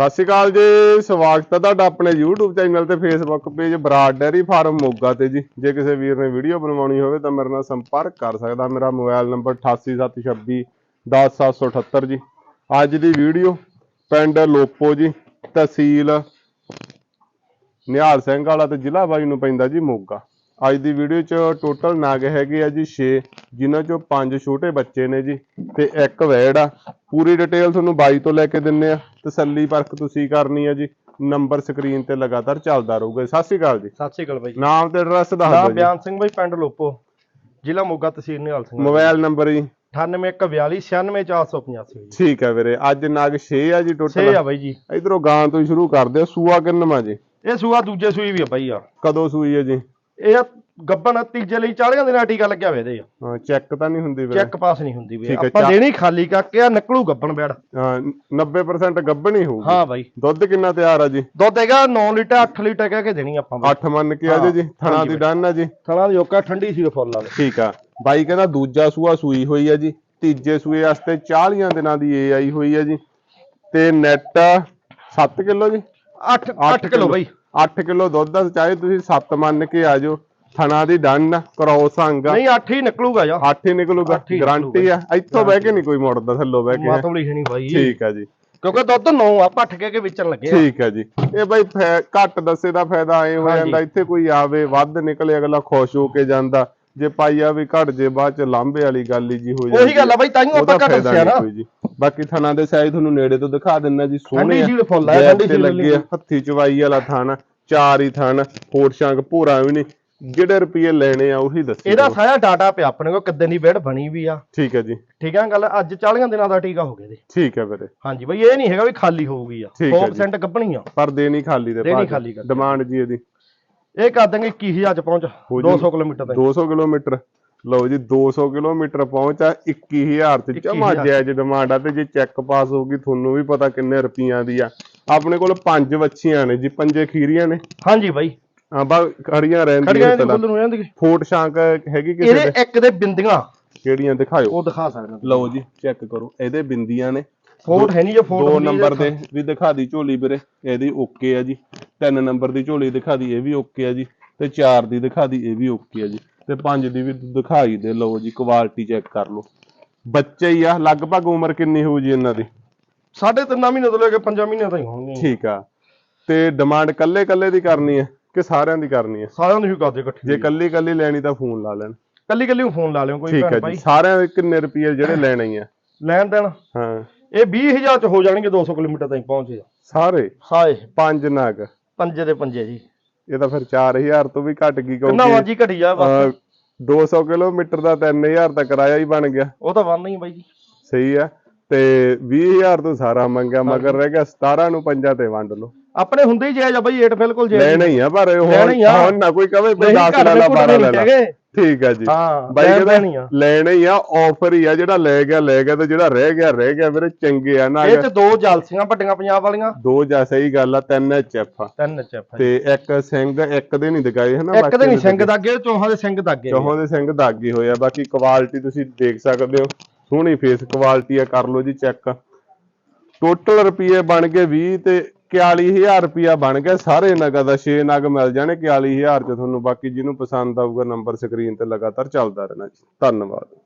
ਸਤਿ ਸ਼੍ਰੀ ਅਕਾਲ ਜੀ, ਸਵਾਗਤ ਹੈ ਤੁਹਾਡਾ ਆਪਣੇ YouTube ਚੈਨਲ ਤੇ Facebook page Brar dairy farm Moga ਤੇ ਜੀ। ਜੇ ਕਿਸੇ ਵੀਰ ਨੇ ਵੀਡੀਓ ਬਣਵਾਉਣੀ ਹੋਵੇ ਤਾਂ ਮੇਰੇ ਨਾਲ ਸੰਪਰਕ ਕਰ ਸਕਦਾ। ਮੇਰਾ ਮੋਬਾਈਲ ਨੰਬਰ 8876 10778 ਜੀ। ਅੱਜ ਦੀ ਵੀਡੀਓ ਪਿੰਡ ਲੋਪੋ ਜੀ, ਤਹਿਸੀਲ ਨਿਹਾਲ ਸਿੰਘ ਵਾਲਾ ਤੇ ਜ਼ਿਲ੍ਹਾ ਬਾਈ ਨੂੰ ਪੈਂਦਾ ਜੀ ਮੋਗਾ। ਅੱਜ ਦੀ ਵੀਡੀਓ 'ਚ ਟੋਟਲ ਨਾਗ ਹੈਗੇ ਆ ਜੀ 6 ਜਿਨ੍ਹਾਂ 'ਚੋਂ 5 ਛੋਟੇ ਬੱਚੇ ਨੇ ਜੀ ਤੇ ਇੱਕ ਵੈੜ ਆ। ਪੂਰੀ ਡਿਟੇਲ ਤੁਹਾਨੂੰ ਬਾਈ ਤੋਂ ਲੈ ਕੇ ਦਿੰਨੇ ਆ। ਤਸੱਲੀ ਪਰਖ ਤੁਸੀਂ ਕਰਨੀ ਆ ਜੀ। ਨੰਬਰ ਸਕਰੀਨ ਤੇ ਲਗਾਤਾਰ ਚੱਲਦਾ ਰਹੂਗਾ ਸਤਿ ਸ਼੍ਰੀ ਅਕਾਲ ਜੀ। ਸਤਿ ਸ਼੍ਰੀ ਅਕਾਲ ਬਾਈ ਨਾਮ ਤੇ ਐਡਰੈਸ ਦੱਸ ਨਾਮ ਦਿਓ ਜੀ। ਬਿਆਨ ਸਿੰਘ ਬਾਈ ਪਿੰਡ ਲੋਪੋ ਜ਼ਿਲ੍ਹਾ ਮੋਗਾ ਤਹਿਸੀਲ ਨਿਹਾਲ ਸਿੰਘ। ਮੋਬਾਈਲ ਨੰਬਰ ਜੀ। 9814 96485 ਜੀ। ਠੀਕ ਹੈ ਵੀਰੇ ਅੱਜ ਨਾਗ 6 ਆ ਜੀ ਟੋਟਲ ਆ ਬਾਈ ਜੀ। ਇਧਰੋਂ ਗਾਂ ਤੋਂ ਸ਼ੁਰੂ ਕਰਦੇ ਆ। ਸੂਆ ਕਿੰਨਵਾਂ ਜੀ? ਇਹ ਸੂਆ ਦੂਜੇ ਸੂਈ ਵੀ ਆ ਬਾਈ ਆ। ਕਦੋਂ ਸੂਈ ਹੈ ਜੀ? ਇਹ ਆ ਗੱਬਨ ਤੀਜੇ ਲਈ 40 ਦਿਨਾਂ ਟੀਕਾ ਲੱਗਿਆ ਇਹਦੇ। ਆ ਹਾਂ ਚੈੱਕ ਤਾਂ ਨਹੀਂ ਹੁੰਦੀ ਵੀਰੇ ਚੈੱਕ ਪਾਸ ਨਹੀਂ ਹੁੰਦੀ ਵੀ ਠੀਕ ਹੈ, ਆਪਾਂ ਚਾ- ਦੇਣੀ ਖਾਲੀ ਕਰਕੇ ਆ ਨਿਕਲੂ ਗੱਬਨ ਬੈੜ ਹਾਂ 90% ਗੱਭਣ ਹੀ ਹੋਊਗੀ। ਹਾਂ ਬਾਈ। ਦੁੱਧ ਕਿੰਨਾ ਤਿਆਰ ਆ ਜੀ? ਦੁੱਧ ਹੈਗਾ 9 ਲੀਟਰ 8 ਲੀਟਰ ਕਹਿ ਕੇ ਦੇਣੀ ਆਪਾਂ ਬਾਈ। 8 ਮੰਨ ਕੇ ਆ ਜੀ ਜੀ। ਥਣਾ ਦੀ। ਡਨ ਆ ਜੀ। ਥਣਾ ਦੀ ਓਕਾ ਠੰਡੀ ਸੀ ਫੁੱਲ ਵਾਲੇ। ਠੀਕ ਆ। ਬਾਈ ਕਹਿੰਦਾ ਦੂਜਾ ਸੂਆ ਸੂਈ ਹੋਈ ਆ ਜੀ। ਤੀਜੇ ਸੂਏ ਵਾਸਤੇ 40 ਦਿਨਾਂ ਦੀ ਏ ਆਈ ਹੋਈ ਆ ਜੀ। ਤੇ ਨੈਟ 7 ਕਿਲੋ ਜੀ? 8 8 ਕਿਲੋ। ਬਾਈ। 8 ਕਿਲੋ ਦੁੱਧ ਦਾ ਚਾਹੇ ਤੁਸੀਂ 7 ਮੰਨ ਕੇ ਆ ਜਾਓ। ਥਣਾ ਦੀ ਡਨ ਕਰੋਸ ਅੰਗ ਨਹੀਂ 8 ਹੀ ਨਿਕਲੂਗਾ ਜਾ 8 ਹੀ ਨਿਕਲੂਗਾ। ਗਾਰੰਟੀ ਆ। ਇੱਥੋਂ ਬਹਿ ਕੇ ਨਹੀਂ ਕੋਈ ਮੁੜਦਾ ਥੱਲੋਂ ਬਹਿ ਕੇ। ਮਾਤਵਲੀ ਹੈ ਨਹੀਂ ਬਾਈ। ਠੀਕ ਆ ਜੀ। ਕਿਉਂਕਿ ਦੁੱਧ 9 ਆ ਪੱਠ ਕੇ ਕੇ ਵਿਚਣ ਲੱਗੇ ਠੀਕ ਹੈ ਜੀ। ਇਹ ਬਾਈ ਘੱਟ ਦੱਸੇ ਦਾ ਫਾਇਦਾ ਐ ਹੋ। ਜਾਂਦਾ ਇੱਥੇ ਕੋਈ ਆਵੇ ਵੱਧ ਨਿਕਲੇ ਅਗਲਾ ਖੁਸ਼ ਹੋ ਕੇ ਜਾਂਦਾ। ਜੇ ਪਾਈਆ ਵੀ ਘਟ ਜੇ ਬਾਅਦ ਚ ਲਾਂਬੇ ਵਾਲੀ ਗੱਲ ਹੀ ਜੀ ਹੋ ਜਾਂਦੀ ਉਹੀ ਗੱਲ ਆ ਬਾਈ ਤਾਈਓ ਆਪਾਂ ਘੱਟ ਦੱਸਿਆ ਨਾ। ਜੀ। ਬਾਕੀ ਥਣਾ ਦੇ ਸਾਈਜ਼ ਤੁਹਾਨੂੰ ਨੇੜੇ ਤੋਂ ਦਿਖਾ ਦਿੰਨਾ ਜੀ ਸੋਹਣੇ ਠੰਡੀ ਆ। ਫੁੱਲ ਠੰਡੀ ਸੀਲ ਲੱਗੇ ਹੱਥੀ ਚਵਾਈ ਵਾਲਾ ਥਣ ਚਾਰ ਹੀ ਥਣ ਹੋਰ ਸ਼ੰਕ ਭੂਰਾ ਵੀ ਨਹੀਂ। ਜਿਹੜੇ ਰੁਪਏ ਲੈਣੇ ਆ ਉਹੀ ਦੱਸੋ ਇਹਦਾ ਸਾਰਾ ਡਾਟਾ ਪਿਆ ਆਪਣੇ ਕੋਲ ਕਿੱਦਾਂ ਦੀ ਵੇੜ ਬਣੀ ਵੀ ਆ। ਠੀਕ ਹੈ ਜੀ। ਠੀਕ ਆ ਗੱਲ ਅੱਜ 40 ਦਿਨਾਂ ਦਾ ਟੀਕਾ ਹੋ ਗਿਆ ਦੇ ਠੀਕ ਹੈ ਵੀਰੇ। ਹਾਂਜੀ ਬਈ ਇਹ ਨਹੀਂ ਹੈਗਾ ਵੀ ਖਾਲੀ ਹੋਊਗੀ ਆ। ਠੀਕ ਹੈ 100% ਗੱਭਣੀ ਆ। ਪਰ ਦੇਣੀ ਖਾਲੀ ਦੇ ਕਰ। ਡਿਮਾਂਡ ਜੀ ਇਹਦੀ। ਇਹ ਕਰ ਦਾਂਗੇ 21000 ਚ ਪਹੁੰਚ ਹੋ ਜੀ। 200 ਕਿਲੋਮੀਟਰ ਤੱਕ 200 ਕਿਲੋਮੀਟਰ। ਲਓ ਜੀ 200 ਕਿਲੋਮੀਟਰ ਪਹੁੰਚਾ 21000 ਤੇ ਜਮਾ 21,000 ਜਾਇਜ਼ ਡਿਮਾਂਡ ਆ ਤੇ ਜੇ ਚੈੱਕ ਪਾਸ ਹੋਊਗੀ ਤੁਹਾਨੂੰ ਵੀ ਪਤਾ ਕਿੰਨੇ ਰੁਪਈਆਂ ਦੀ ਆ। ਆਪਣੇ ਕੋਲ ਪੰਜ ਵੱਛੀਆਂ ਨੇ ਜੀ ਪੰਜੇ ਖੀਰੀਆਂ ਨੇ। ਹਾਂਜੀ ਬਾਈ। ਆ ਬਾ ਖੜੀਆਂ ਰਹਿੰਦੀਆਂ ਖੜੀਆਂ ਦੀ ਫੁੱਲ ਨੂੰ ਜਾਂਦੀ ਫੋਟ ਸ਼ਾਂਕ ਹੈਗੀ ਕਿਸੇ ਇਹਦੇ ਦੇ? ਇੱਕ ਦੇ ਬਿੰਦੀਆਂ। ਕਿਹੜੀਆਂ ਦਿਖਾਇਓ? ਉਹ ਦਿਖਾ ਸਕਦੇ ਲਓ ਜੀ ਚੈੱਕ ਕਰੋ ਇਹਦੇ ਬਿੰਦੀਆਂ ਨੇ। ਫੋਟ ਹੈ ਨਹੀਂ ਜੇ ਫੋਟ ਦੋ ਨੰਬਰ ਦੇ ਵੀ ਦਿਖਾ ਦੀ ਝੋਲੀ ਵੀਰੇ ਇਹਦੀ ਓਕੇ ਆ ਜੀ। ਤਿੰਨ ਨੰਬਰ ਦੀ ਝੋਲੀ ਦਿਖਾ ਦੀ ਇਹ ਵੀ ਓਕੇ ਆ ਜੀ। ਤੇ ਚਾਰ ਦੀ ਦਿਖਾ ਦੀ ਇਹ ਵੀ ਓਕੇ ਆ ਜੀ। ਤੇ ਪੰਜ ਦੀ ਵੀ ਦਿਖਾਈ ਦੇ ਲਓ ਜੀ ਕੁਆਲਿਟੀ ਚੈੱਕ ਕਰ ਲਓ। ਬੱਚੇ ਹੀ ਆ ਲਗਭਗ ਉਮਰ ਕਿੰਨੀ ਹੋਊ ਜੀ ਇਹਨਾਂ ਦੀ? ਸਾਢੇ ਤਿੰਨ ਮਹੀਨੇ ਤੋਂ ਲੈ ਕੇ 5 ਮਹੀਨੇ ਤਾਈਂ ਹੋਣਗੇ ਠੀਕ ਆ। ਤੇ ਡਿਮਾਂਡ ਕੱਲੇ ਕੱਲੇ ਦੀ ਕਰਨੀ ਹੈ ਕਿ ਸਾਰਿਆਂ ਦੀ ਕਰਨੀ ਹੈ? ਸਾਰਿਆਂ ਨੂੰ ਹੀ ਕਰਦੇ ਇਕੱਠੇ ਜੇ ਕੱਲੀ ਕੱਲੀ ਲੈਣੀ ਤਾਂ ਫੋਨ ਲਾ ਲੈਣ। ਕੱਲੀ ਕੱਲੀ ਨੂੰ ਫੋਨ ਲਾ ਲਿਓ ਕੋਈ ਭੈਣ ਭਾਈ। ਸਾਰਿਆਂ ਦੇ ਕਿੰਨੇ ਰੁਪਏ ਜਿਹੜੇ ਲੈਣੇ ਹੀ ਆ? ਲੈਣ ਦੇਣ? ਹਾਂ। ਇਹ 20000 ਚ ਹੋ ਜਾਣਗੇ 200 ਕਿਲੋਮੀਟਰ ਤਾਈਂ ਪਹੁੰਚੇ ਸਾਰੇ? ਹਾਏ ਪੰਜ ਨਗ। ਪੰਜੇ ਦੇ ਪੰਜੇ ਜੀ। ਇਹ ਤਾਂ ਫਿਰ 4000 ਤੋਂ ਵੀ ਘਟ ਗਈ ਕਿੰਨਾ ਕਿਉਂਕਿ ਵਾਜੀ ਘਟੀ ਜਾ ਬਸ। ਅਹ 200 ਕਿਲੋਮੀਟਰ ਦਾ 3000 ਤਾਂ ਕਿਰਾਇਆ ਹੀ ਬਣ ਗਿਆ। ਉਹ ਤਾਂ ਵੰਨ ਹੀ ਬਾਈ ਜੀ। ਸਹੀ ਆ। ਤੇ 20000 ਤੋਂ ਸਾਰਾ ਮੰਗਿਆ ਮਗਰ ਰਹਿ ਗਿਆ 17 ਨੂੰ ਪੰਜਾਂ ਤੇ ਵੰਡ ਲਓ। ਆਪਣੇ ਹੁੰਦੇ ਹੀ ਜਾਇਜ਼ ਆ ਬਾਈ 8 ਬਿਲਕੁਲ ਜਾਇਜ਼ ਲੈਣਾ ਹੀ ਆ ਪਰ ਇਹ ਲੈਣਾ ਹੁਣ ਹੀ ਆ। ਹੁਣ ਨਾ ਕੋਈ ਕਵੇ ਵੀ ਨਹੀਂ 10 ਘਰ ਲੈ ਦੇ ਲਾ ਕੁੱਟਣੇ 12 ਲੈ ਨਹੀਂ ਲਾ। ਹੈਗੇ। ਠੀਕ ਆ ਜੀ। ਹਾਂ ਬਾਈ ਕਹਿੰਦਾ ਲੈਣਾ ਹੀ ਆ ਆਫਰ ਹੀ ਆ ਜਿਹੜਾ ਲੈ ਗਿਆ ਲੈ ਗਿਆ ਤੇ ਜਿਹੜਾ ਰਹਿ ਗਿਆ ਰਹਿ ਗਿਆ ਵੀਰੇ ਚੰਗੇ ਆ ਨਾ ਇਹ ਚ ਦੋ ਜਲਸੀਆਂ ਵੱਡੀਆਂ ਪੰਜਾਬ ਵਾਲੀਆਂ। ਦੋ ਜਾਂ ਸਹੀ ਗੱਲ ਆ ਤਿੰਨ ਐਚਐਫ ਆ। ਤਿੰਨ ਚੈਪ ਤੇ ਇੱਕ ਸਿੰਘ ਇੱਕ ਦੇ ਨਹੀਂ ਦਿਖਾਏ ਹਨਾ ਇੱਕ ਦੇ ਨਹੀਂ ਸਿੰਘ ਦਾਗੇ ਚੋਹਾਂ ਦੇ ਸਿੰਘ ਦਾਗੇ ਚੌਹਾਂ ਦੇ ਸਿੰਘ ਦਾਗੇ ਹੋਏ ਆ ਬਾਕੀ ਕੁਆਲਿਟੀ ਤੁਸੀਂ ਦੇਖ ਸਕਦੇ ਹੋ। ਸੋਹਣੀ ਫੇਸ ਕੁਆਲਿਟੀ ਆ ਕਰ ਲਓ ਜੀ ਚੈੱਕ ਟੋਟਲ ਰੁਪਏ ਬਣ ਗਏ 20 ਤੇ 41000 ਰੁਪਿਆ ਬਣ ਗਿਆ, ਸਾਰੇ ਨਗਾਂ ਦਾ 6 ਨਗ ਮਿਲ ਜਾਣੇ 41000 ਚ ਤੁਹਾਨੂੰ ਬਾਕੀ ਜਿਹਨੂੰ ਪਸੰਦ ਆਊਗਾ ਨੰਬਰ ਸਕਰੀਨ ਤੇ ਲਗਾਤਾਰ ਚੱਲਦਾ ਰਹਿਣਾ ਜੀ। ਧੰਨਵਾਦ।